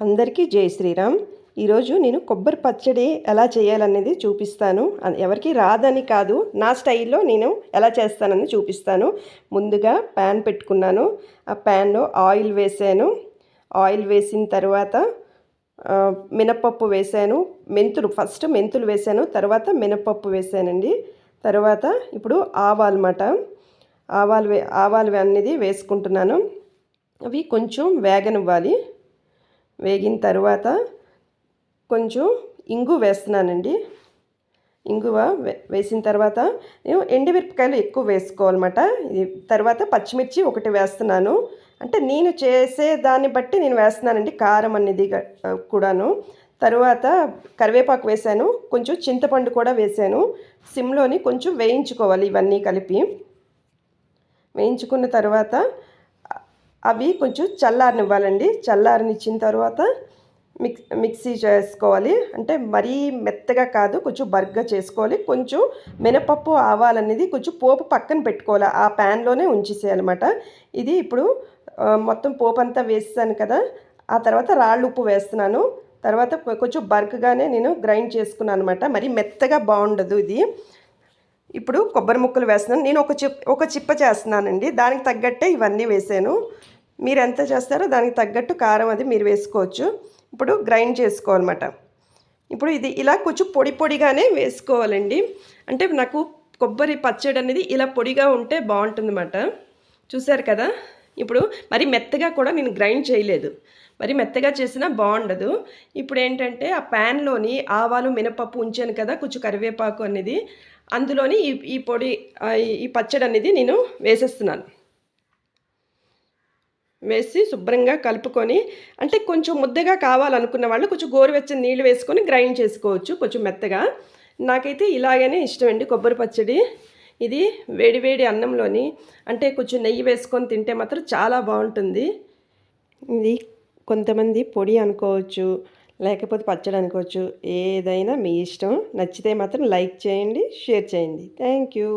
అందరికీ జై శ్రీరామ్. ఈరోజు నేను కొబ్బరి పచ్చడి ఎలా చేయాలనేది చూపిస్తాను. ఎవరికి రాదని కాదు నా స్టైల్లో నేను ఎలా చేస్తానని చూపిస్తాను. ముందుగా ప్యాన్ పెట్టుకున్నాను. ఆ ప్యాన్లో ఆయిల్ వేసాను. ఆయిల్ వేసిన తర్వాత మినప్పప్పు వేసాను. మెంతులు ఫస్ట్ మెంతులు వేసాను. తర్వాత మినప్పప్పు వేసానండి. తర్వాత ఇప్పుడు ఆవాలు మాట ఆవాలు వే ఆవాలు అనేది వేసుకుంటున్నాను. అవి కొంచెం వేగనివ్వాలి. వేగిన తర్వాత కొంచెం ఇంగు వేస్తున్నానండి. ఇంగువ వేసిన తర్వాత నేను ఎండుమిరపకాయలు ఎక్కువ వేసుకోవాలన్నమాట. తర్వాత పచ్చిమిర్చి ఒకటి వేస్తున్నాను. అంటే నేను చేసే దాన్ని బట్టి నేను వేస్తున్నానండి కారం అనేది కూడాను. తర్వాత కరివేపాకు వేసాను. కొంచెం చింతపండు కూడా వేసాను. సిమ్లోని కొంచెం వేయించుకోవాలి ఇవన్నీ కలిపి. వేయించుకున్న తర్వాత అవి కొంచెం చల్లారనివ్వాలండి. చల్లారనిచ్చిన తర్వాత మిక్స్ మిక్సీ చేసుకోవాలి. అంటే మరీ మెత్తగా కాదు కొంచెం బర్గ్గా చేసుకోవాలి. కొంచెం మినపప్పు ఆవాలనేది కొంచెం పోపు పక్కన పెట్టుకోవాలి. ఆ ప్యాన్లోనే ఉంచేసేయాలన్నమాట. ఇది ఇప్పుడు మొత్తం పోపు అంతా వేసాను కదా. ఆ తర్వాత రాళ్ళు ఉప్పు వేస్తున్నాను. తర్వాత కొంచెం బర్క్గానే నేను గ్రైండ్ చేసుకున్నాను అనమాట మరి మెత్తగా బాగుండదు ఇది. ఇప్పుడు కొబ్బరి ముక్కలు వేస్తున్నాను. నేను ఒక చిప్ ఒక చిప్ప చేస్తున్నానండి. దానికి తగ్గట్టే ఇవన్నీ వేసాను. మీరు ఎంత చేస్తారో దానికి తగ్గట్టు కారం అది మీరు వేసుకోవచ్చు. ఇప్పుడు గ్రైండ్ చేసుకోవాలన్నమాట. ఇప్పుడు ఇది ఇలా కొంచెం పొడి పొడిగానే వేసుకోవాలండి. అంటే నాకు కొబ్బరి పచ్చడి అనేది ఇలా పొడిగా ఉంటే బాగుంటుందన్నమాట. చూసారు కదా? ఇప్పుడు మరి మెత్తగా కూడా నేను గ్రైండ్ చేయలేదు. మరి మెత్తగా చేసినా బాగుండదు. ఇప్పుడు ఏంటంటే ఆ ప్యాన్లోని ఆవాలు మినపప్పు ఉంచాను కదా కొంచెం కరివేపాకు అనేది. అందులోని ఈ ఈ పొడి ఈ పచ్చడి అనేది నేను వేసేస్తున్నాను. వేసి శుభ్రంగా కలుపుకొని అంటే కొంచెం ముద్దగా కావాలనుకున్న వాళ్ళు కొంచెం గోరువెచ్చని నీళ్ళు వేసుకొని గ్రైండ్ చేసుకోవచ్చు కొంచెం మెత్తగా. నాకైతే ఇలాగనే ఇష్టం అండి కొబ్బరి పచ్చడి. ఇది వేడివేడి అన్నంలోని అంటే కొంచెం నెయ్యి వేసుకొని తింటే మాత్రం చాలా బాగుంటుంది. ఇది కొంతమంది పొడి అనుకోవచ్చు లేకపోతే పచ్చడి అనుకోవచ్చు ఏదైనా మీ ఇష్టం. నచ్చితే మాత్రం లైక్ చేయండి షేర్ చేయండి. Thank you.